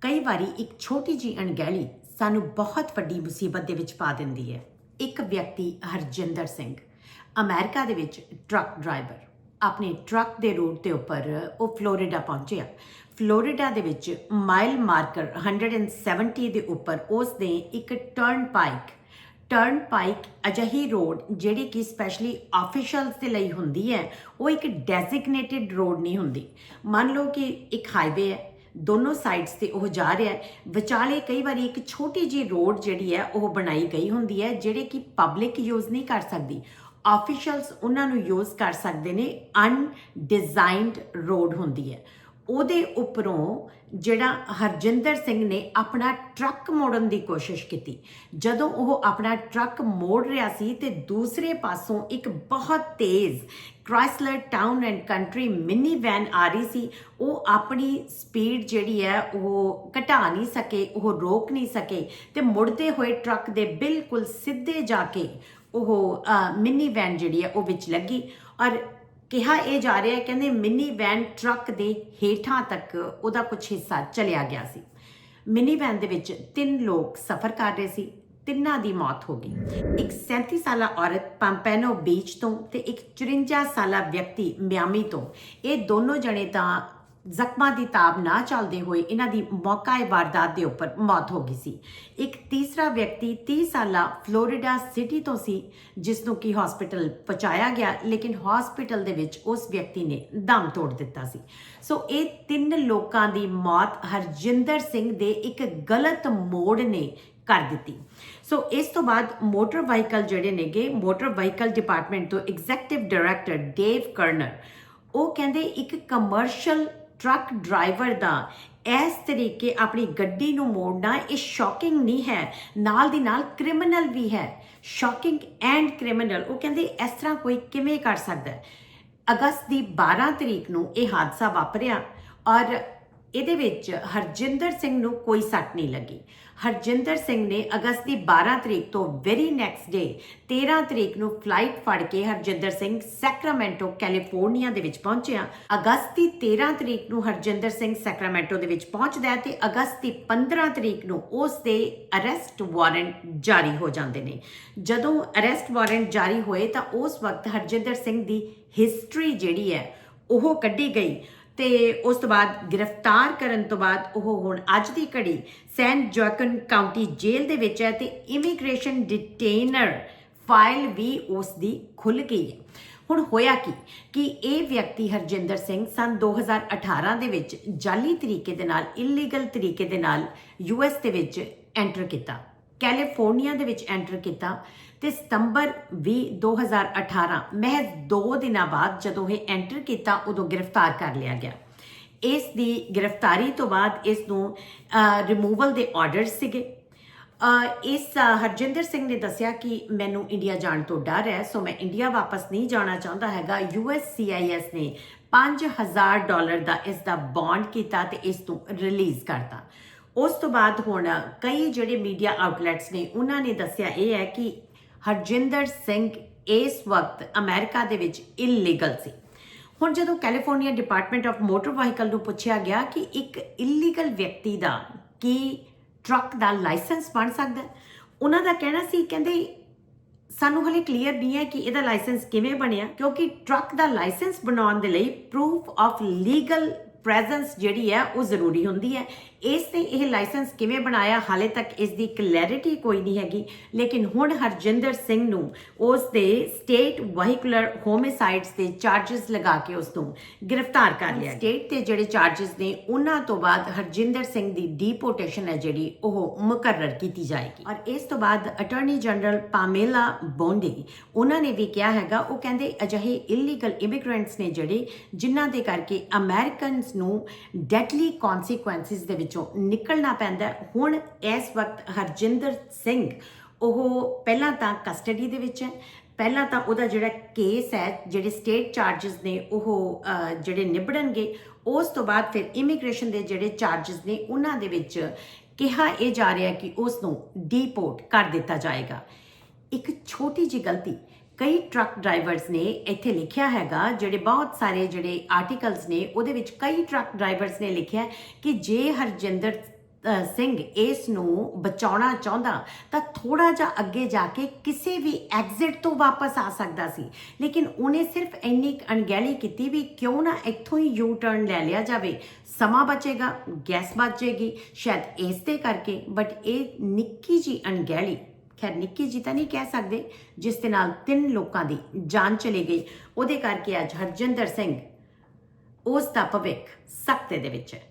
ਕਈ ਵਾਰੀ ਇੱਕ ਛੋਟੀ ਜੀ ਅਣਗਹਿਲੀ ਸਾਨੂੰ ਬਹੁਤ ਵੱਡੀ ਮੁਸੀਬਤ ਦੇ ਵਿੱਚ ਪਾ ਦਿੰਦੀ ਹੈ। ਇੱਕ ਵਿਅਕਤੀ ਹਰਜਿੰਦਰ ਸਿੰਘ, ਅਮਰੀਕਾ ਦੇ ਵਿੱਚ ਟਰੱਕ ਡਰਾਈਵਰ। ਆਪਣੇ ਟਰੱਕ ਦੇ ਰੂਟ ਦੇ ਉੱਪਰ ਉਹ ਫਲੋਰੀਡਾ ਪਹੁੰਚਿਆ। ਫਲੋਰੀਡਾ ਦੇ ਵਿੱਚ ਮਾਈਲ ਮਾਰਕਰ 170 ਦੇ ਉੱਪਰ ਉਸ ਨੇ ਇੱਕ ਟਰਨ ਪਾਈਕ ਟਰਨ ਪਾਈਕ ਅਜਿਹੀ ਰੋਡ ਜਿਹੜੀ ਕਿ ਸਪੈਸ਼ਲੀ ਆਫੀਸ਼ੀਅਲਸ ਦੇ ਲਈ ਹੁੰਦੀ ਹੈ, ਉਹ ਇੱਕ ਡੈਜ਼ਿਗਨੇਟਿਡ ਰੋਡ ਨਹੀਂ ਹੁੰਦੀ। ਮੰਨ ਲਓ ਕਿ ਇੱਕ ਹਾਈਵੇ ਹੈ ਦੋਨੋਂ ਸਾਈਡਸ ਤੇ ਉਹ ਜਾ ਰਿਹਾ ਹੈ। ਵਿਚਾਲੇ ਕਈ ਵਾਰੀ ਇੱਕ ਛੋਟੀ ਜੀ ਰੋਡ ਜਿਹੜੀ ਹੈ, ਉਹ ਬਣਾਈ ਗਈ ਹੁੰਦੀ ਹੈ, ਜਿਹੜੇ ਕਿ ਪਬਲਿਕ ਯੂਜ਼ ਨਹੀਂ ਕਰ ਸਕਦੀ। ਆਫੀਸ਼ੀਅਲਸ ਉਹਨਾਂ ਨੂੰ ਯੂਜ਼ ਕਰ ਸਕਦੇ ਨੇ। ਅਨਡਿਜ਼ਾਈਨਡ ਰੋਡ ਹੁੰਦੀ ਹੈ। ਉਹਦੇ ਉੱਪਰੋਂ ਜਿਹੜਾ ਹਰਜਿੰਦਰ ਸਿੰਘ ਨੇ ਆਪਣਾ ਟਰੱਕ ਮੋੜਨ ਦੀ ਕੋਸ਼ਿਸ਼ ਕੀਤੀ। ਜਦੋਂ ਉਹ ਆਪਣਾ ਟਰੱਕ ਮੋੜ ਰਿਹਾ ਸੀ ਤੇ ਦੂਸਰੇ ਪਾਸੋਂ ਇੱਕ ਬਹੁਤ ਤੇਜ਼ Chrysler town and country minivan ਆ ਰਹੀ ਸੀ, ਉਹ ਆਪਣੀ ਸਪੀਡ ਜਿਹੜੀ ਹੈ ਉਹ ਘਟਾ ਨਹੀਂ ਸਕੇ, ਉਹ ਰੋਕ ਨਹੀਂ ਸਕੇ ਤੇ ਮੁੜਦੇ ਹੋਏ ਟਰੱਕ ਦੇ ਬਿਲਕੁਲ ਸਿੱਧੇ ਜਾ ਕੇ ਉਹ ਮਿੰਨੀ ਵੈਨ ਜਿਹੜੀ ਹੈ ਉਹ ਵਿੱਚ ਲੱਗੀ ਔਰ ਕਿਹਾ ਇਹ ਜਾ ਰਿਹਾ ਹੈ, ਕਹਿੰਦੇ ਮਿੰਨੀ ਵੈਨ ਟਰੱਕ ਦੇ ਹੇਠਾਂ ਤੱਕ ਉਹਦਾ ਕੁਝ ਹਿੱਸਾ ਚਲਿਆ ਗਿਆ ਸੀ। ਮਿੰਨੀ ਵੈਨ ਦੇ ਵਿੱਚ ਤਿੰਨ ਲੋਕ ਸਫ਼ਰ ਕਰ ਰਹੇ ਸੀ, ਤਿੰਨਾਂ ਦੀ ਮੌਤ ਹੋ ਗਈ। ਇੱਕ 37 ਸਾਲਾ ਔਰਤ ਪੰਪੈਨੋ ਬੀਚ ਤੋਂ ਤੇ ਇੱਕ 54 ਸਾਲਾ ਵਿਅਕਤੀ ਮਿਆਮੀ ਤੋਂ। ਇਹ ਦੋਨੋਂ ਜਣੇ ਤਾਂ ਜ਼ਖਮਾਂ ਦੀ ਤਾਬ ਨਾ ਚੱਲਦੇ ਹੋਏ ਇਹਨਾਂ ਦੀ ਮੌਕਾਏ ਵਾਰਦਾਤ ਦੇ ਉੱਪਰ ਮੌਤ ਹੋ ਗਈ ਸੀ। ਇੱਕ ਤੀਸਰਾ ਵਿਅਕਤੀ 30 ਸਾਲਾ ਫਲੋਰੀਡਾ ਸਿਟੀ ਤੋਂ ਸੀ, ਜਿਸ ਨੂੰ ਕਿ ਹਸਪੀਟਲ ਪਹੁੰਚਾਇਆ ਗਿਆ, ਲੇਕਿਨ ਹਸਪੀਟਲ ਦੇ ਵਿੱਚ ਉਸ ਵਿਅਕਤੀ ਨੇ ਦਮ ਤੋੜ ਦਿੱਤਾ ਸੀ। ਸੋ ਇਹ ਤਿੰਨ ਲੋਕਾਂ ਦੀ ਮੌਤ ਹਰਜਿੰਦਰ ਸਿੰਘ ਦੇ ਇੱਕ ਗਲਤ ਮੋੜ ਨੇ ਕਰ ਦਿੱਤੀ। ਸੋ ਇਸ ਤੋਂ ਬਾਅਦ ਮੋਟਰ ਵਾਹੀਕਲ ਜਿਹੜੇ ਨੇਗੇ, ਮੋਟਰ ਵਾਹੀਕਲ ਡਿਪਾਰਟਮੈਂਟ ਤੋਂ ਐਗਜ਼ੈਕਟਿਵ ਡਾਇਰੈਕਟਰ ਡੇਵ ਕਰਨਰ, ਉਹ ਕਹਿੰਦੇ ਇੱਕ ਕਮਰਸ਼ੀਅਲ ਟਰੱਕ ਡਰਾਈਵਰ ਦਾ। ਇਸ ਤਰੀਕੇ ਆਪਣੀ ਗੱਡੀ ਨੂੰ ਮੋੜਨਾ ਇਹ ਸ਼ੌਕਿੰਗ ਨਹੀਂ ਹੈ। ਨਾਲ ਦੀ ਨਾਲ ਕ੍ਰਿਮੀਨਲ ਵੀ ਹੈ। ਸ਼ੌਕਿੰਗ ਐਂਡ ਕ੍ਰਿਮੀਨਲ, ਉਹ ਕਹਿੰਦੇ ਇਸ ਤਰ੍ਹਾਂ ਕੋਈ ਕਿਵੇਂ ਕਰ ਸਕਦਾ ਅਗਸਤ ਦੀ 12 ਤਰੀਕ ਨੂੰ ਇਹ ਹਾਦਸਾ ਵਾਪਰਿਆ ਔਰ ਇਹਦੇ ਵਿੱਚ ਹਰਜਿੰਦਰ ਸਿੰਘ ਨੂੰ ਕੋਈ ਸੱਟ ਨਹੀਂ ਲੱਗੀ। ਹਰਜਿੰਦਰ ਸਿੰਘ ਨੇ ਅਗਸਤ ਦੀ 12 ਤਰੀਕ ਤੋਂ ਵੈਰੀ ਨੈਕਸਟ ਡੇ 13 ਤਰੀਕ ਨੂੰ ਫਲਾਈਟ ਫੜ ਕੇ ਹਰਜਿੰਦਰ ਸਿੰਘ ਸੈਕਰਾਮੈਂਟੋ ਕੈਲੀਫੋਰਨੀਆ ਦੇ ਵਿੱਚ ਪਹੁੰਚਿਆ। ਅਗਸਤ ਦੀ 13 ਤਰੀਕ ਨੂੰ ਹਰਜਿੰਦਰ ਸਿੰਘ ਸੈਕਰਾਮੈਂਟੋ ਦੇ ਵਿੱਚ ਪਹੁੰਚਦਾ ਹੈ ਤੇ ਅਗਸਤ ਦੀ 15 ਤਰੀਕ ਨੂੰ ਉਸ ਦੇ ਅਰੈਸਟ ਵਾਰੰਟ ਜਾਰੀ ਹੋ ਜਾਂਦੇ ਨੇ। ਜਦੋਂ ਅਰੈਸਟ ਵਾਰੰਟ ਜਾਰੀ ਹੋਏ ਤਾਂ ਉਸ ਵਕਤ ਹਰਜਿੰਦਰ ਸਿੰਘ ਦੀ ਹਿਸਟਰੀ ਜਿਹੜੀ ਹੈ ਉਹ ਕੱਢੀ ਗਈ। ਤੇ ਉਸ ਤੋਂ ਬਾਅਦ ਗ੍ਰਿਫਤਾਰ ਕਰਨ ਤੋਂ ਬਾਅਦ ਉਹ ਹੁਣ ਅੱਜ ਦੀ ਘੜੀ ਸੈਂਟ ਜੋਕਨ ਕਾਉਂਟੀ ਜੇਲ੍ਹ ਦੇ ਵਿੱਚ ਹੈ ਤੇ ਇਮੀਗ੍ਰੇਸ਼ਨ ਡਿਟੇਨਰ ਫਾਈਲ ਵੀ ਉਸ ਦੀ ਖੁੱਲ ਗਈ ਹੈ। ਹੁਣ ਹੋਇਆ ਕੀ? ਕਿ ਇਹ ਵਿਅਕਤੀ ਹਰਜਿੰਦਰ ਸਿੰਘ ਸਨ 2018 ਦੇ ਵਿੱਚ ਜਾਲੀ ਤਰੀਕੇ ਦੇ ਨਾਲ ਇਲੀਗਲ ਤਰੀਕੇ ਦੇ ਨਾਲ ਯੂਐਸ ਦੇ ਵਿੱਚ ਐਂਟਰ ਕੀਤਾ। ਕੈਲੀਫੋਰਨੀਆ ਦੇ ਵਿੱਚ ਐਂਟਰ ਕੀਤਾ ਤੇ ਸਤੰਬਰ 20 2018 ਮਹਿਜ਼ 2 ਦਿਨਾਂ ਬਾਅਦ ਜਦੋਂ ਇਹ ਐਂਟਰ ਕੀਤਾ, ਉਦੋਂ ਗ੍ਰਿਫਤਾਰ ਕਰ ਲਿਆ ਗਿਆ। ਇਸ ਦੀ ਗ੍ਰਿਫਤਾਰੀ ਤੋਂ ਬਾਅਦ ਇਸ ਨੂੰ ਰਿਮੂਵਲ ਦੇ ਆਰਡਰਸ ਸੀਗੇ। ਇਸ ਹਰਜਿੰਦਰ ਸਿੰਘ ਨੇ ਦੱਸਿਆ ਕਿ ਮੈਨੂੰ ਇੰਡੀਆ ਜਾਣ ਤੋਂ ਡਰ ਹੈ, ਸੋ ਮੈਂ ਇੰਡੀਆ ਵਾਪਸ ਨਹੀਂ ਜਾਣਾ ਚਾਹੁੰਦਾ ਹੈਗਾ। ਯੂਐਸਸੀਆਈਐਸ ਨੇ 5000 ਡਾਲਰ ਦਾ ਇਸ ਦਾ ਬੌਂਡ ਕੀਤਾ ਤੇ ਇਸ ਨੂੰ ਰਿਲੀਜ਼ ਕਰਤਾ। ਉਸ ਤੋਂ ਬਾਅਦ ਹੁਣ ਕਈ ਜਿਹੜੇ ਮੀਡੀਆ ਆਊਟਲੈਟਸ ਨੇ, ਉਹਨਾਂ ਨੇ ਦੱਸਿਆ ਇਹ ਹੈ ਕਿ ਹਰਜਿੰਦਰ ਸਿੰਘ ਇਸ ਵਕਤ ਅਮਰੀਕਾ ਦੇ ਵਿੱਚ ਇਲੀਗਲ ਸੀ। ਹੁਣ ਜਦੋਂ California department of motor vehicle ਨੂੰ ਪੁੱਛਿਆ ਗਿਆ ਕਿ ਇੱਕ ਇਲੀਗਲ ਵਿਅਕਤੀ ਦਾ ਕੀ ਟਰੱਕ ਦਾ ਲਾਇਸੈਂਸ ਬਣ ਸਕਦਾ ਉਹਨਾਂ ਦਾ ਕਹਿਣਾ ਸੀ, ਕਹਿੰਦੇ ਸਾਨੂੰ ਹਲੇ ਕਲੀਅਰ ਨਹੀਂ ਹੈ ਕਿ ਇਹਦਾ ਲਾਇਸੈਂਸ ਕਿਵੇਂ ਬਣਿਆ, ਕਿਉਂਕਿ ਟਰੱਕ ਦਾ ਲਾਇਸੈਂਸ ਬਣਾਉਣ ਦੇ ਲਈ ਪ੍ਰੂਫ ਆਫ ਲੀਗਲ ਪ੍ਰੈਜ਼ੈਂਸ ਜਿਹੜੀ ਹੈ ਉਹ ਜ਼ਰੂਰੀ ਹੁੰਦੀ ਹੈ। ਇਸ ਤੇ ਇਹ ਲਾਇਸੈਂਸ ਕਿਵੇਂ ਬਣਾਇਆ? ਹਾਲੇ ਤੱਕ ਇਸ ਦੀ ਕਲੈਰਿਟੀ ਕੋਈ ਨਹੀਂ ਹੈਗੀ। ਲੇਕਿਨ ਹੁਣ ਹਰਜਿੰਦਰ ਸਿੰਘ ਨੂੰ ਉਸ ਦੇ ਸਟੇਟ ਵਾਹੀਕੂਲਰ ਹੋਮਿਸਾਈਡਸ ਦੇ ਚਾਰजेस ਲਗਾ ਕੇ ਉਸ ਨੂੰ ਗ੍ਰਿਫਤਾਰ ਕਰ ਲਿਆ ਸਟੇਟ ਤੇ ਜਿਹੜੇ ਚਾਰजेस ਨੇ ਉਹਨਾਂ ਤੋਂ ਬਾਅਦ ਹਰਜਿੰਦਰ ਸਿੰਘ ਦੀ ਡੀਪੋਰਟੇਸ਼ਨ ਹੈ ਜਿਹੜੀ ਉਹ ਮੁਕਰਰ ਕੀਤੀ ਜਾਏਗੀ। ਔਰ ਇਸ ਤੋਂ ਬਾਅਦ ਅਟਾਰਨੀ ਜਨਰਲ ਪਾਮੇਲਾ ਬੌਂਡੇ ਉਹਨਾਂ ਨੇ ਵੀ ਕਿਹਾ ਹੈਗਾ ਉਹ ਕਹਿੰਦੇ ਅਜਿਹੇ ਇਲੀਗਲ ਇਮੀਗ੍ਰੈਂਟਸ ਨੇ ਜਿਹੜੇ ਜਿਨ੍ਹਾਂ ਦੇ ਕਰਕੇ ਅਮਰੀਕਨਸ ਨੂੰ ਡੈਡਲੀ ਕਨਸੀਕੁਐਂਸਸ ਦੇ ਵਿੱਚ ਵਿੱਚੋਂ ਨਿਕਲਣਾ ਪੈਂਦਾ ਹੁਣ ਇਸ ਵਕਤ ਹਰਜਿੰਦਰ ਸਿੰਘ, ਉਹ ਪਹਿਲਾਂ ਤਾਂ ਕਸਟਡੀ ਦੇ ਵਿੱਚ ਹੈ। ਪਹਿਲਾਂ ਤਾਂ ਉਹਦਾ ਜਿਹੜਾ ਕੇਸ ਹੈ, ਜਿਹੜੇ ਸਟੇਟ ਚਾਰजेस ਨੇ, ਉਹ ਜਿਹੜੇ ਨਿਬੜਨਗੇ, ਉਸ ਤੋਂ ਬਾਅਦ ਫਿਰ ਇਮੀਗ੍ਰੇਸ਼ਨ ਦੇ ਜਿਹੜੇ ਚਾਰजेस ਨੇ, ਉਹਨਾਂ ਦੇ ਵਿੱਚ ਕਿਹਾ ਇਹ ਜਾ ਰਿਹਾ ਕਿ ਉਸ ਨੂੰ ਡੀਪੋਰਟ ਕਰ ਦਿੱਤਾ ਜਾਏਗਾ। ਇੱਕ ਛੋਟੀ ਜੀ ਗਲਤੀ ਕਈ ਟਰੱਕ ਡਰਾਈਵਰਸ ਨੇ ਇੱਥੇ ਲਿਖਿਆ ਹੈਗਾ, ਜਿਹੜੇ ਬਹੁਤ ਸਾਰੇ ਜਿਹੜੇ ਆਰਟੀਕਲਸ ਨੇ, ਉਹਦੇ ਵਿੱਚ ਕਈ ਟਰੱਕ ਡਰਾਈਵਰਸ ਨੇ ਲਿਖਿਆ ਕਿ ਜੇ ਹਰਜਿੰਦਰ ਸਿੰਘ ਇਸ ਨੂੰ ਬਚਾਉਣਾ ਚਾਹੁੰਦਾ, ਤਾਂ ਥੋੜਾ ਜਿਹਾ ਅੱਗੇ ਜਾ ਕੇ ਕਿਸੇ ਵੀ ਐਗਜ਼ਿਟ ਤੋਂ ਵਾਪਸ ਆ ਸਕਦਾ ਸੀ। ਲੇਕਿਨ ਉਹਨੇ ਸਿਰਫ ਇੰਨੀ ਕੁ ਅਣਗਹਿਲੀ ਕੀਤੀ ਵੀ ਕਿਉਂ ਨਾ ਇੱਥੋਂ ਹੀ ਯੂ ਟਰਨ ਲੈ ਲਿਆ ਜਾਵੇ। ਸਮਾਂ ਬਚੇਗਾ ਗੈਸ ਬਚੇਗੀ ਸ਼ਾਇਦ ਇਸ ਤੇ ਕਰਕੇ ਬਟ ਇਹ ਨਿੱਕੀ ਜੀ ਅਣਗਹਿਲੀ ਖੈਰ, ਨਿੱਕੀ ਜੀ ਤਾਂ ਨਹੀਂ ਕਹਿ ਸਕਦੇ ਜਿਸ ਦੇ ਨਾਲ ਤਿੰਨ ਲੋਕਾਂ ਦੀ ਜਾਨ ਚਲੀ ਗਈ। ਉਹਦੇ ਕਰਕੇ ਅੱਜ ਹਰਜਿੰਦਰ ਸਿੰਘ ਉਸ ਦਾ ਭਵਿੱਖ ਸਖਤੇ ਦੇ ਵਿੱਚ ਹੈ।